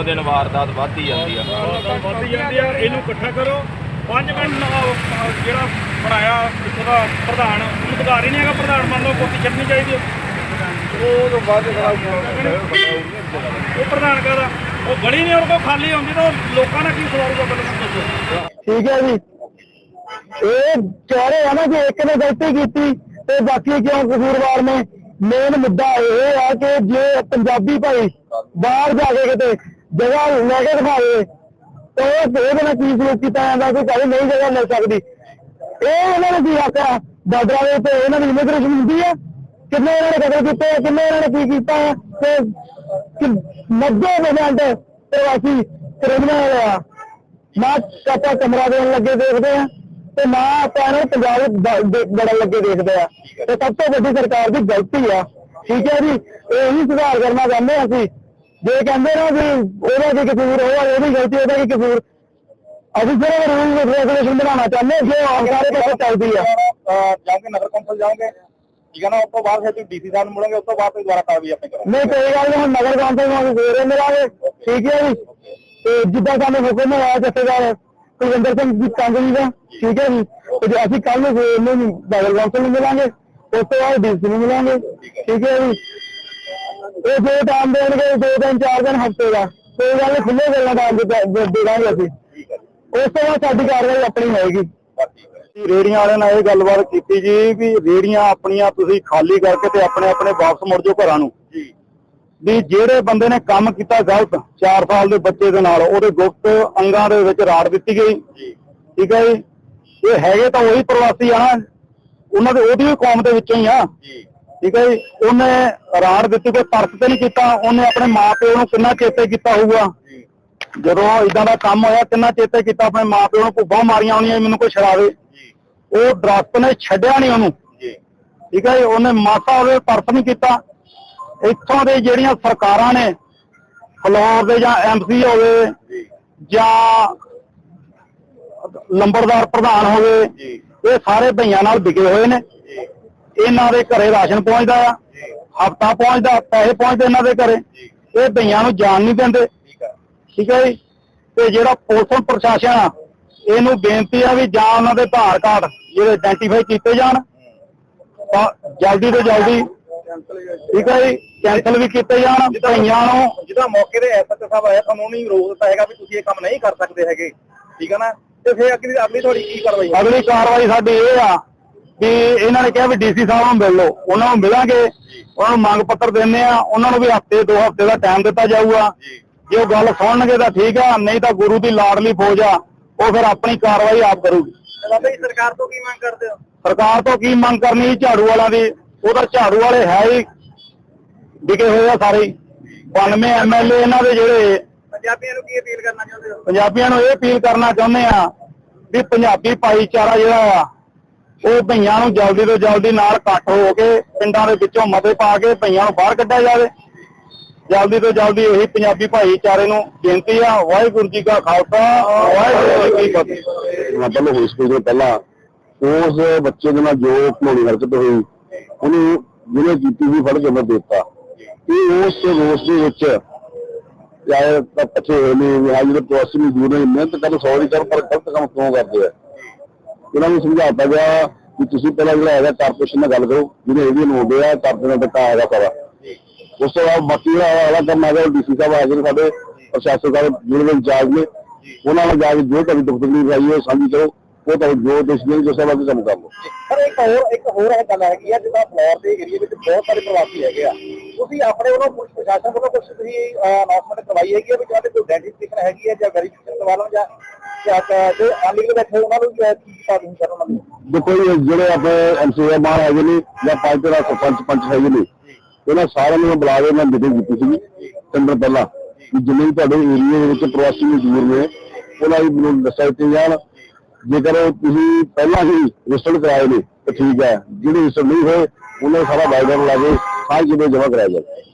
ਦਿਨੋ ਦਿਨ ਵਾਰਦਾਤ ਵੱਧਦੀ ਜਾਂਦੀ ਆ। ਵੱਧ ਜਾਂਦੀ ਆ ਇਹਨੂੰ ਇਕੱਠਾ ਕਰੋ। 5 ਮਿੰਟ ਉਹ ਜਿਹੜਾ ਬਣਾਇਆ ਇੱਥੋਂ ਦਾ ਪ੍ਰਧਾਨ ਉਹਨੂੰ ਅਧਿਕਾਰ ਹੀ ਨਹੀਂ ਹੈਗਾ ਪ੍ਰਧਾਨ ਮੰਨ ਲਓ ਕੋਠੀ ਛੱਡਣੀ ਚਾਹੀਦੀ ਹੈ ਉਹ ਤੋਂ ਬਾਅਦ ਉਹ ਪ੍ਰਧਾਨ ਕਹਦਾ ਉਹ ਗਲੀ ਨਹੀਂ ਉਹਨਾਂ ਕੋਲ ਖਾਲੀ ਹੁੰਦੀ ਤਾਂ ਉਹ ਲੋਕਾਂ ਨੇ ਕੀ ਸਵਾਰੂਗਾ ਮੈਨੂੰ ਦੱਸੋ ਠੀਕ ਹੈ ਜੀ। ਇਹ ਕਹਿ ਰਹੇ ਆ ਨਾ ਕਿ ਇੱਕ ਨੇ ਗਲਤੀ ਕੀਤੀ ਤੇ ਬਾਕੀ ਕਿਉਂ ਕਸੂਰਵਾਰ ਨੇ? ਮੇਨ ਮੁੱਦਾ ਇਹ ਆ ਕਿ ਜੇ ਪੰਜਾਬੀ ਭਾਈ ਬਾਹਰ ਜਾ ਕੇ ਕਿਤੇ ਜਗ੍ਹਾ ਲੈ ਕੇ ਦਿਖਾਵੇ ਤੇ ਉਹ ਇਹਦੇ ਨਾਲ ਕੀ ਸਲੂਕ ਕੀਤਾ ਜਾਂਦਾ ਕੋਈ ਕਹੇ ਨਹੀਂ ਜਗ੍ਹਾ ਮਿਲ ਸਕਦੀ। ਇਹ ਇਹਨਾਂ ਨੇ ਕੀ ਆਖਿਆ? ਬਾਰਡਰਾਂ ਦੇ ਉੱਤੇ ਇਹਨਾਂ ਦੀ ਇਮੀਗ੍ਰੇਸ਼ਨ ਹੁੰਦੀ ਹੈ ਕਿੰਨੇ ਇਹਨਾਂ ਨੇ ਕਤਲ ਕੀਤੇ ਆ, ਕਿੰਨੇ ਇਹਨਾਂ ਨੇ ਕੀ ਕੀਤਾ? ਹੈ ਤੇ 90% ਪ੍ਰਵਾਸੀ ਕ੍ਰਿਮੀਨਲ ਆ। ਨਾ ਆਪਾਂ ਕਮਰਾ ਦੇਣ ਲੱਗੇ ਦੇਖਦੇ ਆ ਤੇ ਨਾ ਆਪਾਂ ਨੂੰ ਪੰਜਾਬ ਵਿੱਚ ਬੜਾ ਲੱਗੇ ਦੇਖਦੇ ਆ। ਤੇ ਸਭ ਤੋਂ ਵੱਡੀ ਸਰਕਾਰ ਦੀ ਗਲਤੀ ਆ। ਠੀਕ ਹੈ ਜੀ? ਇਹੀ ਸੁਧਾਰ ਕਰਨਾ ਚਾਹੁੰਦੇ ਆ ਅਸੀਂ। ਜੇ ਕਹਿੰਦੇ ਨਾ ਵੀ ਉਹਦਾ ਕੀ ਕਸੂਰ ਹੋਇਆ ਉਹਦੀ ਗਲਤੀ ਉਹਦਾ ਕੀ ਕਸੂਰ। ਅਸੀਂ ਸਿਰਫ ਰੂਲ ਰੈਗੂਲੇਸ਼ਨ ਬਣਾਉਣਾ ਚਾਹੁੰਦੇ ਹਾਂ ਜੋ ਸਾਰੇ ਪਾਸੇ ਚੱਲਦੀ ਆ। ਜਾਓਗੇ ਨਗਰ ਕੌਂਸਲ ਜਾਓਗੇ ਠੀਕ ਹੈ ਨਾ ਉਸ ਤੋਂ ਬਾਅਦ ਫਿਰ ਤੁਸੀਂ ਡੀਸੀ ਸਾਹਿਬ ਨੂੰ ਮਿਲੋਗੇ ਉਸ ਤੋਂ ਬਾਅਦ ਤੁਸੀਂ ਦੁਬਾਰਾ ਕਾਰਵਾਈ ਆਪਣੀ ਕਰੋਗੇ। ਨਹੀਂ ਕੋਈ ਗੱਲ ਨਹੀਂ ਹੁਣ ਨਗਰ ਕੌਂਸਲ ਨੂੰ ਸਵੇਰੇ ਮਿਲਾਂਗੇ। ਠੀਕ ਹੈ ਜੀ? ਤੇ ਜਿੱਦਾਂ ਸਾਨੂੰ ਹੁਕਮ ਹੋਇਆ ਜਥੇਦਾਰ ਕੁਲਵਿੰਦਰ ਸਿੰਘ ਜੀ ਕੰਗ ਜੀ ਦਾ ਠੀਕ ਹੈ ਜੀ? ਤੇ ਅਸੀਂ ਕੱਲ ਨੂੰ ਨਗਰ ਕੌਂਸਲ ਨੂੰ ਮਿਲਾਂਗੇ ਉਸ ਤੋਂ ਬਾਅਦ ਡੀਸੀ ਨੂੰ ਮਿਲਾਂਗੇ। ਠੀਕ ਹੈ ਜੀ? ਇਹ ਜੋ ਟਾਈਮ ਦੇਣਗੇ ਦੋ ਦਿਨ ਚਾਰ ਦਿਨ ਹਫ਼ਤੇ ਦਾ। ਕੋਈ ਗੱਲ ਨਹੀਂ ਖੁੱਲੇ ਗੱਲਾਂ ਟਾਈਮ ਦੇ ਦੇ ਦਾਂਗੇ ਅਸੀਂ। ਉਸ ਤੋਂ ਬਾਅਦ ਸਾਡੀ ਕਾਰਵਾਈ ਆਪਣੀ ਹੋਏਗੀ। ਜੀ ਰੇੜੀਆਂ ਵਾਲਿਆਂ ਨਾਲ ਇਹ ਗੱਲਬਾਤ ਕੀਤੀ ਜੀ ਵੀ ਰੇੜੀਆਂ ਆਪਣੀਆਂ ਤੁਸੀਂ ਖਾਲੀ ਕਰਕੇ ਤੇ ਆਪਣੇ ਆਪਣੇ ਵਾਪਸ ਮੁੜ ਜਾਓ ਘਰਾਂ ਨੂੰ। ਜੀ। ਵੀ ਜਿਹੜੇ ਬੰਦੇ ਨੇ ਕੰਮ ਕੀਤਾ ਗਲਤ 4 ਸਾਲ ਦੇ ਬੱਚੇ ਦੇ ਨਾਲ ਉਹਦੇ ਗੁਪਤ ਅੰਗਾਂ ਦੇ ਵਿੱਚ ਰਾੜ ਦਿੱਤੀ ਗਈ। ਜੀ। ਠੀਕ ਹੈ ਜੀ? ਇਹ ਹੈਗੇ ਤਾਂ ਉਹੀ ਪ੍ਰਵਾਸੀ ਆ ਉਹਨਾਂ ਦੇ ਉਹਦੀ ਕੌਮ ਦੇ ਵਿੱਚੋਂ ਹੀ ਆ। ਜੀ। ਠੀਕ ਹੈ ਜੀ? ਉਹਨੇ ਰਾੜ ਦਿੱਤੀ ਕੋਈ ਤਰਕ ਤੇ ਨਹੀਂ ਕੀਤਾ। ਉਹਨੇ ਆਪਣੇ ਮਾਪਿਓ ਨੂੰ ਕਿੰਨਾ ਚੇਤੇ ਕੀਤਾ ਹੋਊਗਾ? ਜਦੋਂ ਇਦਾਂ ਦਾ ਕੰਮ ਹੋਇਆ ਕਿੰਨਾ ਚੇਤੇ ਕੀਤਾ ਆਪਣੇ ਮਾਪਿਓ ਨੂੰ? ਭੁੱਬਾਂ ਮਾਰੀਆਂ ਹੋਣੀਆਂ ਮੈਨੂੰ ਕੋਈ ਛਡਾਵੇ ਉਹ ਦਰਖਤ ਨੇ ਛੱਡਿਆ ਨਹੀਂ ਉਹਨੂੰ। ਠੀਕ ਹੈ ਜੀ? ਉਹਨੇ ਮਾਸਾ ਉਹਦੇ ਤਰਸ ਨਹੀਂ ਕੀਤਾ। ਇੱਥੋਂ ਦੇ ਜਿਹੜੀਆਂ ਸਰਕਾਰਾਂ ਨੇ ਫਲੋਰ ਦੇ ਜਾਂ ਐਮਸੀ ਹੋਵੇ ਜਾਂ। ਲੰਬੜਦਾਰ ਪ੍ਰਧਾਨ ਹੋਵੇ ਇਹ ਸਾਰੇ ਭਈਆਂ ਨਾਲ ਵਿਗੇ ਹੋਏ ਨੇ। ਇਹਨਾਂ ਦੇ ਘਰੇ ਰਾਸ਼ਨ ਪਹੁੰਚਦਾ ਆ ਹਫਤਾ ਪਹੁੰਚਦਾ ਪੈਸੇ ਪਹੁੰਚਦੇ ਇਹਨਾਂ ਦੇ ਘਰੇ। ਇਹ ਭਈਆਂ ਨੂੰ ਜਾਣ ਨਹੀਂ ਦਿੰਦੇ। ਠੀਕ ਹੈ ਜੀ? ਤੇ ਜਿਹੜਾ ਪੁਲਿਸ ਪ੍ਰਸ਼ਾਸਨ ਆ ਇਹਨੂੰ ਬੇਨਤੀ ਆ ਵੀ ਜਾਂ ਉਹਨਾਂ ਦੇ ਆਧਾਰ ਕਾਰਡ ਜਿਹੜੇ ਆਇਡੈਂਟੀਫਾਈ ਕੀਤੇ ਜਾਣ। ਤਾਂ ਜਲਦੀ ਤੋਂ ਜਲਦੀ ਠੀਕ ਹੈ ਜੀ? ਕੈਂਸਲ ਵੀ ਕੀਤੇ ਜਾਣ ਭਈਆਂ ਨੂੰ। ਜਿਹਦਾ ਮੌਕੇ ਤੇ ਐਸਐਚ ਸਾਹਿਬ ਆਇਆ ਤੁਹਾਨੂੰ ਨਹੀਂ ਰੋਕ ਦਿੱਤਾ ਹੈਗਾ ਵੀ ਤੁਸੀਂ ਇਹ ਕੰਮ ਨਹੀਂ ਕਰ ਸਕਦੇ ਹੈਗੇ। ਠੀਕ ਹੈ ਨਾ? ਤੇ ਫਿਰ ਅਗਲੀ ਅਗਲੀ ਤੁਹਾਡੀ ਕੀ ਕਾਰਵਾਈ ਅਗਲੀ ਕਾਰਵਾਈ ਸਾਡੀ ਇਹ ਆ ਵੀ ਇਹਨਾਂ ਨੇ ਕਿਹਾ ਵੀ ਡੀਸੀ ਸਾਹਿਬ ਨੂੰ ਮਿਲ ਲਓ। ਉਹਨਾਂ ਨੂੰ ਮਿਲਾਂਗੇ। ਉਹਨਾਂ ਨੂੰ ਮੰਗ ਪੱਤਰ ਦਿੰਨੇ ਆ ਉਹਨਾਂ ਨੂੰ ਵੀ ਹਫ਼ਤੇ ਦੋ ਹਫ਼ਤੇ ਦਾ ਟਾਈਮ ਦਿੱਤਾ ਜਾਊਗਾ। ਜੇ। ਉਹ ਗੱਲ ਸੁਣਨਗੇ ਤਾਂ ਠੀਕ ਆ। ਨਹੀਂ ਤਾਂ ਗੁਰੂ ਦੀ ਲਾਡਲੀ ਫੌਜ ਆ। ਉਹ ਫਿਰ ਆਪਣੀ ਕਾਰਵਾਈ ਆਪ ਕਰੂਗੀ। ਬਾਬਾ ਜੀ ਸਰਕਾਰ ਤੋਂ ਕੀ ਮੰਗ ਕਰਦੇ ਹੋ? ਸਰਕਾਰ ਤੋਂ ਕੀ ਮੰਗ ਕਰਨੀ? ਝਾੜੂ ਵਾਲਾਂ ਦੀ। ਉਹਦਾ ਝਾੜੂ ਵਾਲੇ ਹੈ ਹੀ। ਵਿਕੇ ਹੋਏ ਆ ਸਾਰੇ ਹੀ। 92 ਐਮਐਲਏ ਇਹਨਾਂ ਦੇ ਜਿਹੜੇ ਪੰਜਾਬੀਆਂ ਨੂੰ ਕੀ ਅਪੀਲ ਕਰਨਾ ਚਾਹੁੰਦੇ ਹੋ? ਪੰਜਾਬੀਆਂ ਨੂੰ ਇਹ ਅਪੀਲ ਕਰਨਾ ਚਾਹੁੰਦੇ ਆ ਵੀ ਪੰਜਾਬੀ ਭਾਈਚਾਰਾ ਜਿਹੜਾ ਆ ਉਹ ਭਈਆਂ ਨੂੰ ਜਲਦੀ ਤੋਂ ਜਲਦੀ ਨਾਲ ਇਕੱਠ ਹੋ ਕੇ ਪਿੰਡਾਂ ਦੇ ਵਿੱਚੋਂ ਮਤੇ ਪਾ ਕੇ ਭਈਆਂ ਨੂੰ ਬਾਹਰ ਕੱਢਿਆ ਜਾਵੇ। ਜਲਦੀ ਤੋਂ ਜਲਦੀ ਇਹੀ ਪੰਜਾਬੀ ਭਾਈਚਾਰੇ ਨੂੰ ਬੇਨਤੀ ਆ, ਵਾਹਿਗੁਰੂ ਜੀ ਕਾ ਖਾਲਸਾ, ਵਾਹਿਗੁਰੂ ਜੀ ਕੀ ਫਤਿਹ। ਮਤਲਬ ਹੋਈ ਸਕੂਲ ਤੋਂ ਪਹਿਲਾਂ ਉਸ ਬੱਚੇ ਦੇ ਨਾਲ ਜੋ ਘੋੜੀ ਹਰਕਤ ਹੋਈ, ਉਹਨੂੰ ਜਿਹਨੇ ਕੀਤੀ ਸੀ ਫੜ ਕੇ ਮੈਂ ਦਿੱਤਾ ਇਹ ਉਸ ਰੋਸ ਦੇ ਵਿੱਚ ਚਾਹੇ ਤਾਂ ਪੱਛੇ ਹੋਏ ਨੇ, ਜਾਂ ਜਿਹੜੇ ਪ੍ਰਵਾਸੀ ਮਜ਼ਦੂਰ ਨੇ, ਮਿਹਨਤ ਕਰ ਸੌ ਕਰ, ਪਰ ਗਲਤ ਕੰਮ ਕਿਉਂ ਕਰਦੇ ਆ? ਇਹਨਾਂ ਨੂੰ ਸਮਝਾਤਾ ਗਿਆ ਕਿ ਤੁਸੀਂ ਪਹਿਲਾਂ ਜਿਹੜਾ ਹੈਗਾ ਕਾਰਪੋਰੇਸ਼ਨ ਨਾਲ ਗੱਲ ਕਰੋ, ਜਿਹਨੇ ਇਹਦੀ ਨੋਟੇ ਆ ਕਾਰਪੋਰੇਸ਼ਨ ਦਾ ਕਾ ਹੈਗਾ ਸਾਰਾ। ਉਸ ਤੋਂ ਬਾਅਦ ਬਾਕੀ ਜਿਹੜਾ ਵਾਲਾ ਕੰਮ ਹੈਗਾ ਡੀਸੀ ਸਾਹਿਬ ਆ ਸਾਡੇ ਪ੍ਰਸ਼ਾਸਕ ਸਾਹਿਬ ਜਿਹੜੇ ਇੰਚਾਰਜ ਨੇ, ਉਹਨਾਂ ਨਾਲ ਜਾ ਕੇ ਜੋ ਤੁਹਾਡੀ ਦੁੱਖ ਤਕਲੀਫ ਆਈ ਉਹ ਸਾਂਝੀ ਕਰੋ, ਉਹ ਤੁਹਾਨੂੰ ਜੋ ਡਿਸੀਜਨ ਜੋ ਸਭ ਅਸੀਂ ਕੰਮ ਕਰ ਲਓ। ਪਰ ਇੱਕ ਹੋਰ ਇੱਕ ਹੋਰ ਇਹ ਗੱਲ ਹੈਗੀ ਆ ਜਿੱਦਾਂ ਫਲੋਰ ਦੇ ਏਰੀਆ ਵਿੱਚ ਬਹੁਤ ਸਾਰੇ ਪ੍ਰਵਾਸੀ ਹੈਗੇ ਆ। ਤੁਸੀਂ ਆਪਣੇ ਵੱਲੋਂ ਪੁਲਿਸ ਪ੍ਰਸ਼ਾਸਨ ਵੱਲੋਂ ਕੁਝ ਤੁਸੀਂ ਅਨਾਉਂਸਮੈਂਟ ਕਰਵਾਈ ਹੈਗੀ ਆ ਵੀ ਤੁਹਾਡੇ ਕੋਈ ਆਇਡੈਂਟੀਫਿਕੇਸ਼ਨ ਹੈਗੀ ਹੈ ਜਾਂ ਵੈਰੀਫਿਕੇਸ਼ਨ ਕਰਵਾ ਲਓ ਜਾਂ ਜਾਂ ਕ- ਜੋ ਅਨਲੀਗਲ ਬੈਠੇ ਕੀਤਾ ਤੁਸੀਂ ਕਰਨ ਉਹਨਾਂ ਨੂੰ। ਦੇਖੋ ਜੀ ਜਿਹੜੇ ਆਪਣੇ ਐਮਸੀਏ ਬਾਹਰ ਹੈਗੇ ਨੇ ਜਾਂ ਪੰਚ ਦਾ ਸਰਪੰਚ ਪੰਚ ਹੈਗੇ ਨੇ ਇਹਨਾਂ ਸਾਰਿਆਂ ਨੂੰ ਬੁਲਾ ਕੇ ਮੈਂ ਮੀਟਿੰਗ ਕੀਤੀ ਸੀ ਤਿੰਨ ਪਹਿਲਾਂ। ਜਿੰਨੇ ਵੀ ਤੁਹਾਡੇ ਏਰੀਆ ਦੇ ਵਿੱਚ ਪ੍ਰਵਾਸੀ ਮਜ਼ਦੂਰ ਨੇ, ਉਹਨਾਂ ਦੀ ਮੈਨੂੰ ਦੱਸਿਆ ਦਿੱਤੇ ਜਾਣ। ਜੇਕਰ ਤੁਸੀਂ ਪਹਿਲਾਂ ਹੀ ਰਜਿਸਟਰ ਕਰਾਏ ਨੇ, ਤਾਂ ਠੀਕ ਹੈ। ਜਿਹੜੇ ਰਜਿਸਟਰ ਨਹੀਂ ਹੋਏ, ਉਹਨਾਂ ਨੂੰ ਸਾਰਾ ਬਾਈਡਰ ਲਾ ਕੇ ਸਾਰੀ ਜਿਵੇਂ ਜਮ੍ਹਾਂ ਕਰਾਇਆ ਜਾਵੇ।